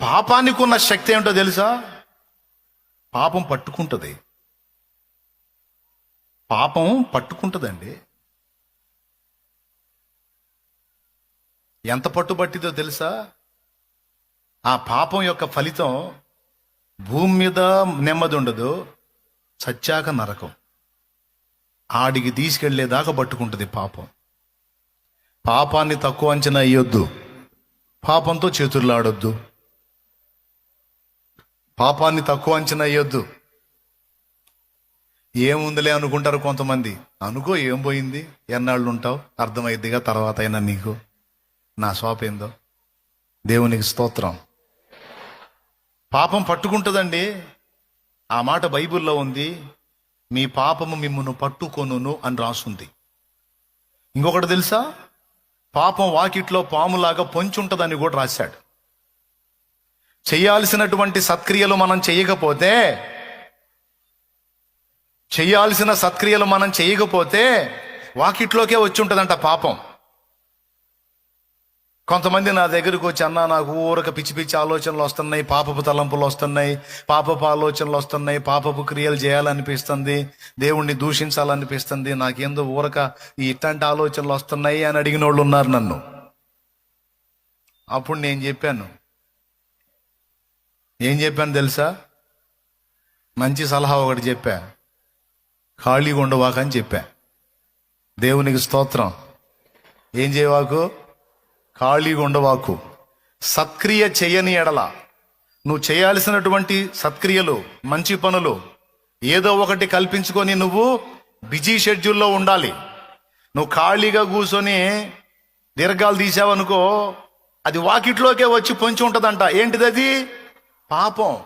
పాపానికి ఉన్న శక్తి ఏమిటో తెలుసా? పాపం పట్టుకుంటుంది. పాపం పట్టుకుంటుందండి. ఎంత పట్టుబట్టిదో తెలుసా? ఆ పాపం యొక్క ఫలితం భూమి మీద నెమ్మది ఉండదు చచ్చాక నరకం. ఆడికి తీసుకెళ్ళేదాకా పట్టుకుంటుంది పాపం. పాపాన్ని తక్కువ అంచనా వేయొద్దు. పాపంతో చేతుర్లాడొద్దు పాపాన్ని తక్కువ అంచనా వేయొద్దు. ఏముందిలే అనుకుంటారు కొంతమంది. అనుకో ఏం పోయింది? ఎన్నాళ్ళు ఉంటావు అర్థమైద్దిగా తర్వాత అయినా నీకు. నా షాప్ ఏందో దేవునికి స్తోత్రం. పాపం పట్టుకుంటుందండి. ఆ మాట బైబిల్లో ఉంది. మీ పాపము మిమ్మల్ని పట్టుకొనును అని రాసుంది. ఇంకొకటి తెలుసా? పాపం వాకిట్లో పాములాగా పొంచుంటుందని కూడా రాశాడు. చేయాల్సినటువంటి సత్క్రియలు మనం చేయకపోతే చేయాల్సిన సత్క్రియలు మనం చేయకపోతే వాకిట్లోకే వచ్చి ఉంటుందంట పాపం. కొంతమంది నా దగ్గరకు వచ్చి అన్న నాకు ఊరక పిచ్చి పిచ్చి ఆలోచనలు వస్తున్నాయి పాపపు తలంపులు వస్తున్నాయి పాపపు ఆలోచనలు వస్తున్నాయి పాపపు క్రియలు చేయాలనిపిస్తుంది దేవుణ్ణి దూషించాలనిపిస్తుంది నాకేందో ఊరక ఈ ఇట్లాంటి ఆలోచనలు వస్తున్నాయి అని అడిగిన వాళ్ళు ఉన్నారు నన్ను. అప్పుడు నేను చెప్పాను ఏం చెప్పాను తెలుసా? మంచి సలహా ఒకటి చెప్పా. ఖాళీగా ఉండవాకని చెప్పా. దేవునికి స్తోత్రం. ఏం చేయవాకు? ఖాళీగా ఉండవాకు. సత్క్రియ చేయని ఎడల. నువ్వు చేయాల్సినటువంటి సత్క్రియలు మంచి పనులు ఏదో ఒకటి కల్పించుకొని నువ్వు బిజీ షెడ్యూల్లో ఉండాలి. నువ్వు ఖాళీగా కూర్చొని దీర్ఘాలు తీసావనుకో అది వాకిట్లోకే వచ్చి పొంచి ఉంటుందంట. ఏంటిది అది పాపం.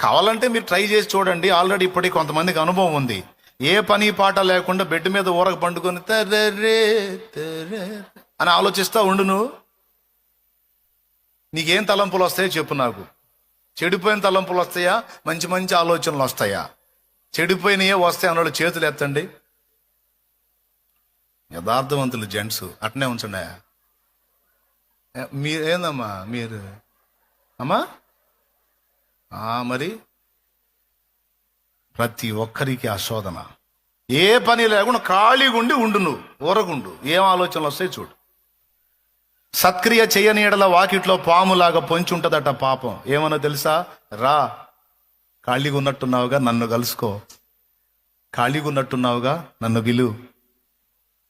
కావాలంటే మీరు ట్రై చేసి చూడండి. ఆల్రెడీ ఇప్పటికి కొంతమందికి అనుభవం ఉంది. ఏ పని పాట లేకుండా బెడ్ మీద ఊరకు పండుకొని తర్రరే, తర్రరే అని ఆలోచిస్తా ఉండు నువ్వు. నీకేం తలంపులు వస్తాయో చెప్పు నాకు. చెడిపోయిన తలంపులు వస్తాయా? మంచి మంచి ఆలోచనలు వస్తాయా? చెడిపోయినయే వస్తాయి అన్నాడు చేతులు ఎత్తండి. యథార్థవంతులు జెంట్స్ అట్నే ఉంచండి మీరు ఏందమ్మా మీరు? అమ్మా? మరి? ప్రతి ఒక్కరికి ఆ శోధన. ఏ పని లేకుండా ఖాళీగా ఉండి ఉండు నువ్వు ఊరగుండు ఏం ఆలోచనలు వస్తాయి చూడు. సత్క్రియ చేయని ఎడల వాకిట్లో పాములాగా పొంచి ఉంటుందట పాపం. ఏమన్నా తెలుసా? రా. ఖాళీగా ఉన్నట్టున్నావుగా నన్ను కలుసుకో. ఖాళీగా ఉన్నట్టున్నావుగా నన్ను పిలు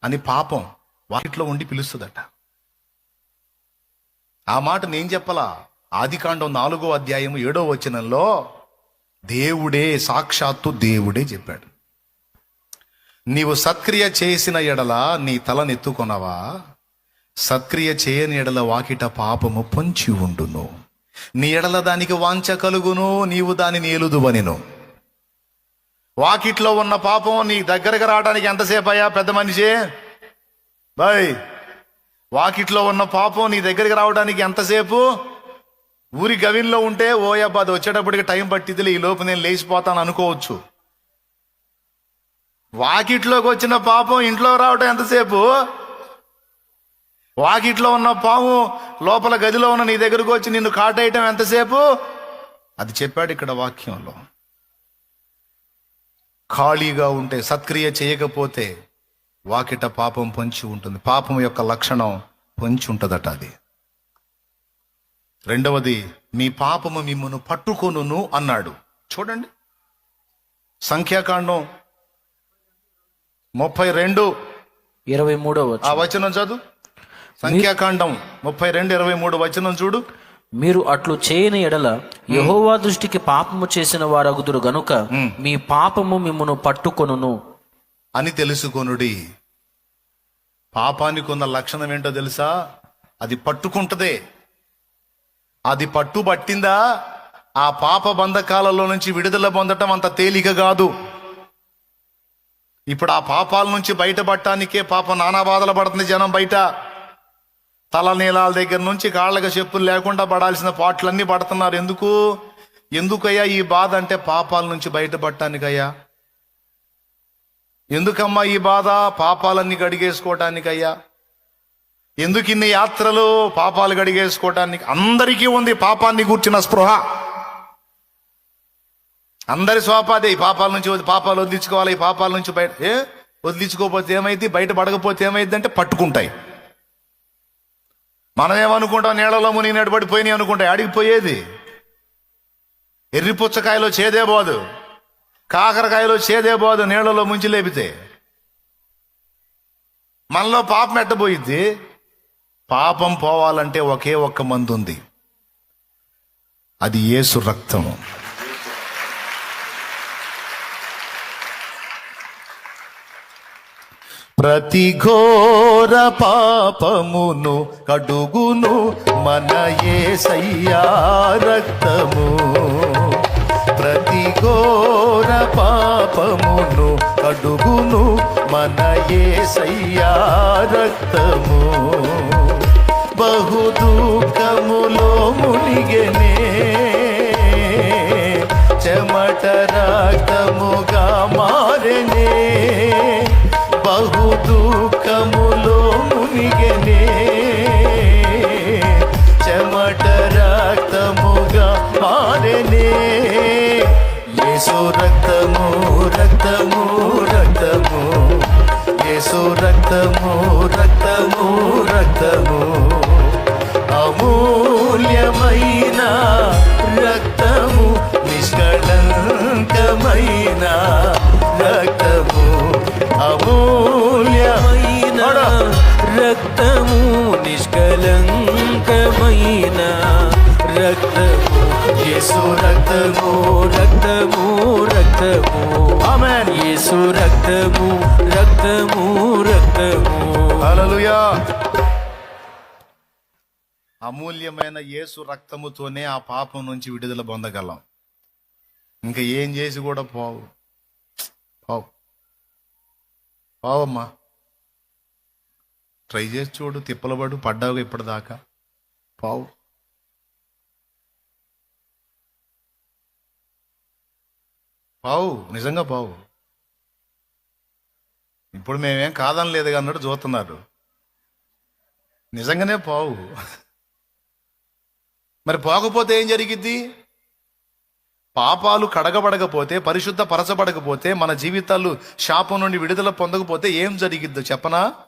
అని పాపం వాకిట్లో ఉండి పిలుస్తుందట. ఆ మాట నేను చెప్పలా? ఆదికాండం నాలుగో అధ్యాయం ఏడో వచనంలో దేవుడే సాక్షాత్తు దేవుడే చెప్పాడు. నీవు సత్క్రియ చేసిన ఎడల నీ తలనెత్తుకొనవా సత్క్రియ చేయని ఎడల వాకిట పాపము పొంచి ఉండును. నీ ఎడల దానికి వాంచ కలుగును నీవు దానిని ఏలుదువనెను వాకిట్లో ఉన్న పాపం నీ దగ్గరకు రావడానికి ఎంతసేపు అయ్యా పెద్ద మనిషి? బాయ్ వాకిట్లో ఉన్న పాపం నీ దగ్గరికి రావడానికి ఎంతసేపు? ఊరి గవిన్లో ఉంటే ఓయబ్బా అది వచ్చేటప్పటికి టైం పట్టిదిలే ఈ లోపు నేను లేచిపోతాను అనుకోవచ్చు. వాకిట్లోకి వచ్చిన పాపం ఇంట్లో రావటం ఎంతసేపు? వాకిట్లో ఉన్న పాము లోపల గదిలో ఉన్న నీ దగ్గరకు వచ్చి నిన్ను కాటేయటం ఎంతసేపు? అది చెప్పాడు ఇక్కడ వాక్యంలో. ఖాళీగా ఉంటే సత్క్రియ చేయకపోతే వాకిట పాపం పొంచి ఉంటుంది. పాపం యొక్క లక్షణం పొంచి ఉంటుందట అది. రెండవది మీ పాపము మిమ్మను పట్టుకొనును అన్నాడు. చూడండి. సంఖ్యాకాండం ముప్పై రెండు. ఇరవై మూడవ ఆ వచనం చదువు. సంఖ్యాకాండం ముప్పై రెండు ఇరవై మూడు వచనం చూడు. మీరు అట్లు చేయని ఎడల యహోవా దృష్టికి పాపము చేసిన వారగుదురు గనుక మీ పాపము మిమ్మును పట్టుకొనును. అని తెలుసుకొనుడి. పాపానికి ఉన్న లక్షణం ఏంటో తెలుసా? అది పట్టుకుంటదే. అది పట్టుబట్టిందా? ఆ పాప బంధకాలలో నుంచి విడుదల పొందటం అంత తేలిక కాదు. ఇప్పుడు ఆ పాపాల నుంచి బయటపడటానికే పాప నానా బాధలు పడుతుంది జనం బయట. తల నీలాల దగ్గర నుంచి కాళ్ళకు చెప్పులు లేకుండా పడాల్సిన పాటలన్నీ పడుతున్నారు. ఎందుకు? ఎందుకయ్యా ఈ బాధ అంటే పాపాల నుంచి బయటపడటానికయ్యా? ఎందుకమ్మా ఈ బాధ? పాపాలన్నీ కడిగేసుకోవటానికయ్యా? ఎందుకు ఇన్ని యాత్రలు? పాపాలు గడిగేసుకోవటానికి అందరికీ ఉంది పాపాన్ని కూర్చున్న స్పృహ. అందరి స్వాపాదే ఈ పాపాల నుంచి పాపాలు వదిలించుకోవాలి ఈ పాపాల నుంచి బయట ఏ? వదిలించుకోకపోతే ఏమైంది బయట పడకపోతే ఏమైంది అంటే పట్టుకుంటాయి. మనం ఏమనుకుంటాం నీళ్ళలో మునిగి పడిపోయినాయి అనుకుంటాయి. అడిగిపోయేది ఎర్రి పుచ్చకాయలో చేదే పోదు కాకరకాయలో చేదే పోదు నీళ్ళలో ముంచి లేపితే. మనలో పాపం ఎట్టబోయిద్ది? పాపం పోవాలంటే ఒకే ఒక్క మందు ఉంది. అది యేసు రక్తము. ప్రతి ఘోర పాపమును కడుగును మన ఏసయ్యా రక్తము. ప్రతి ఘోర పాపమును కడుగును మన ఏసయ్యా రక్తము. బహు దుఃఖములో మునిగెనే. చెమట రక్తముగా మారనే. బహు దుఃఖములో మునిగెనే. చెమట రక్తముగా మారనే. యేసు రక్తము రక్తము రక్తము. యేసు రక్తము రక్తము యేసు రక్తము రక్తము రక్తము. ఆమేన్. యేసు రక్తము రక్తము రక్తము. హల్లెలూయా. అమూల్యమైన యేసు రక్తముతోనే ఆ పాపం నుంచి విడుదల పొందగలం. ఇంకా ఏం చేసి కూడా పోవు. పోవు. పోవమ్మా. ట్రై చేసి చూడు తిప్పలబడు పడ్డావు ఇప్పటిదాకా. పావు. పావు నిజంగా పావు. ఇప్పుడు మేమేం కాదనలేదు అన్నట్టు చూస్తున్నారు. నిజంగానే పావు. మరి పోకపోతే ఏం జరిగిద్ది? పాపాలు కడగబడకపోతే పరిశుద్ధ పరచబడకపోతే మన జీవితాలు శాపం నుండి విడుదల పొందకపోతే ఏం జరిగిద్దో చెప్పనా?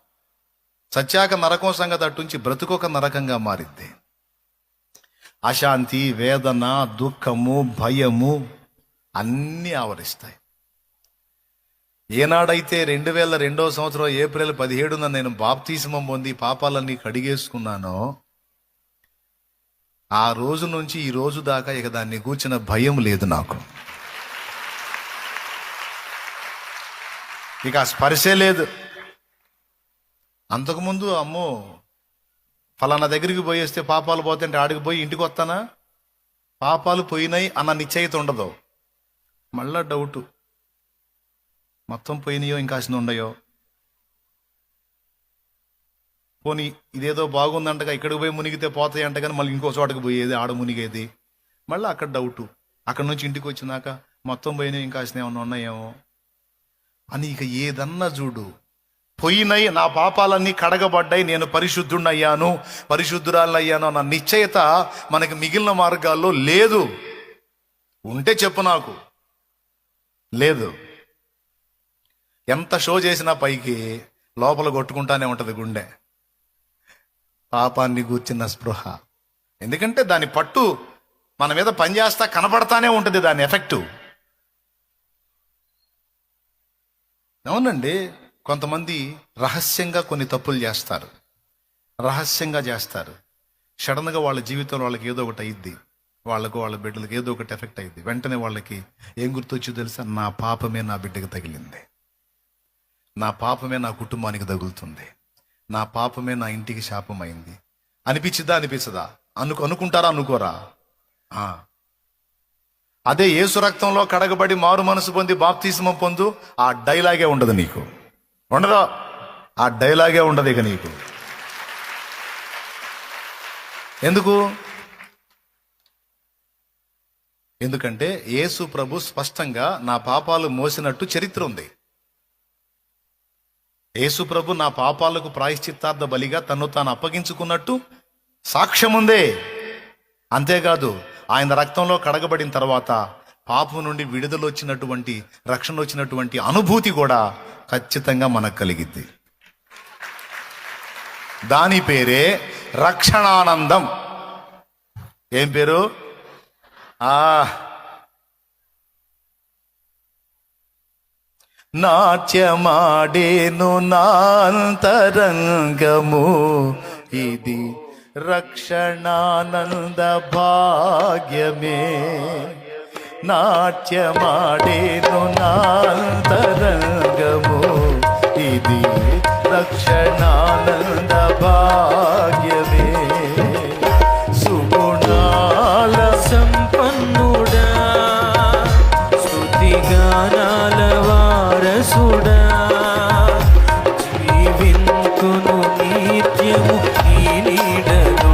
సత్యాక నరకం సంగతి అట్టుంచి బ్రతుకొక నరకంగా మారిద్ది. అశాంతి వేదన దుఃఖము భయము అన్నీ ఆవరిస్తాయి. ఏనాడైతే రెండు వేల రెండవ సంవత్సరం ఏప్రిల్ పదిహేడున నేను బాప్తీసమం పొంది పాపాలన్నీ కడిగేసుకున్నానో ఆ రోజు నుంచి ఈ రోజు దాకా ఇక దాన్ని కూర్చిన భయం లేదు నాకు. ఇక ఆ స్పర్శే లేదు. అంతకుముందు అమ్మో ఫలానా దగ్గరికి పోయేస్తే పాపాలు పోతుంటే ఆడికి పోయి ఇంటికి వస్తానా? పాపాలు పోయినాయి అన్న నిశ్చయిత ఉండదు. మళ్ళా డౌటు మొత్తం పోయినాయో ఇంకా ఉండయో. పోనీ ఇదేదో బాగుందంటగా ఇక్కడికి పోయి మునిగితే పోతాయి అంట కానీ మళ్ళీ ఇంకో చోటకి పోయేది ఆడ మునిగేది. మళ్ళీ అక్కడ డౌటు అక్కడ నుంచి ఇంటికి వచ్చినాక మొత్తం పోయినాయి ఇంకా ఏమన్నా ఉన్నాయేమో. అని ఇక ఏదన్నా చూడు. పోయినాయి నా పాపాలన్నీ కడగబడ్డాయి నేను పరిశుద్ధుణ్ణయ్యాను పరిశుద్ధురాలయ్యాను అన్న నిశ్చయత మనకి మిగిలిన మార్గాల్లో లేదు. ఉంటే చెప్పు నాకు. లేదు. ఎంత షో చేసినా పైకి లోపల కొట్టుకుంటానే ఉంటుంది గుండె. పాపాన్ని గూర్చిన స్పృహ. ఎందుకంటే దాని పట్టు మన మీద పనిచేస్తా కనపడతానే ఉంటుంది దాని ఎఫెక్టు. అవునండి కొంతమంది రహస్యంగా కొన్ని తప్పులు చేస్తారు. రహస్యంగా చేస్తారు. సడన్గా వాళ్ళ జీవితంలో వాళ్ళకి ఏదో ఒకటి అయ్యిద్ది వాళ్ళకు వాళ్ళ బిడ్డలకు ఏదో ఒకటి ఎఫెక్ట్ అయింది వెంటనే వాళ్ళకి ఏం గుర్తొచ్చి తెలుసా? నా పాపమే నా బిడ్డకి తగిలింది. నా పాపమే నా కుటుంబానికి తగులుతుంది. నా పాపమే నా ఇంటికి శాపమైంది. అనిపించిద్దా అనిపించదా అనుకు అనుకుంటారా? అనుకోరా? అదే ఏసు రక్తంలో కడగబడి మారు మనసు పొంది బాప్తిస్మం పొందు ఆ డైలాగే ఉండదు నీకు. ఉండదా? ఆ డైలాగే ఉండదు ఇక నీకు. ఎందుకు? ఎందుకంటే యేసు ప్రభు స్పష్టంగా నా పాపాలు మోసినట్టు చరిత్ర ఉంది. యేసు ప్రభు నా పాపాలకు ప్రాయశ్చిత్తార్థ బలిగా తను తాను అప్పగించుకున్నట్టు సాక్ష్యం ఉందే. అంతేకాదు ఆయన రక్తంలో కడగబడిన తర్వాత పాపం నుండి విడుదల వచ్చినటువంటి రక్షణ వచ్చినటువంటి అనుభూతి కూడా ఖచ్చితంగా మనకు కలిగిద్ది. దాని పేరే రక్షణానందం. ఏం పేరు? నాట్యమాడేను నాంతరంగము. ఇది రక్షణానంద భాగ్యమే. నాట్యమాడేను నాంతరంగము. ఇది రక్షణానంద భాగ్యమే. జీవింతును నిత్యము నీ నీడను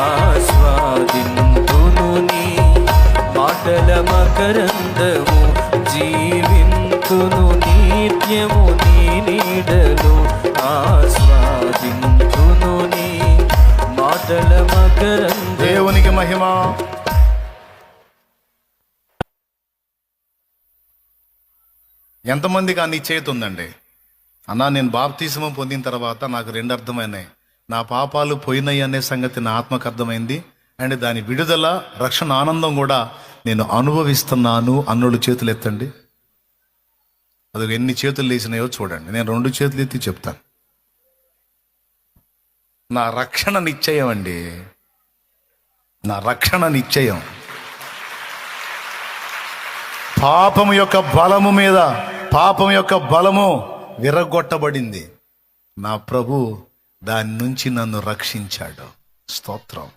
ఆస్వాదింతును నీ మాటల మకరందము జీవింతును నిత్యము నీ నీడను ఆస్వాదింతును నీ మాటల మకరందము దేవునికి మహిమ. ఎంతమందికి ఆ నిశ్చయిత ఉందండి? అన్నా నేను బాప్తీసమం పొందిన తర్వాత నాకు రెండు అర్థమైనాయి. నా పాపాలు పోయినాయి అనే సంగతి నా ఆత్మకు అర్థమైంది. అండ్ దాని విడుదల రక్షణ ఆనందం కూడా నేను అనుభవిస్తున్నాను అన్నోళ్ళు చేతులు ఎత్తండి. అది ఎన్ని చేతులు లేచినాయో చూడండి. నేను రెండు చేతులు ఎత్తి చెప్తాను. నా రక్షణ నిశ్చయం అండి. నా రక్షణ నిశ్చయం. పాపం యొక్క బలము మీద పాపం యొక్క బలము విరగొట్టబడింది నా ప్రభు దాని నుంచి నన్ను రక్షించాడు. స్తోత్రం.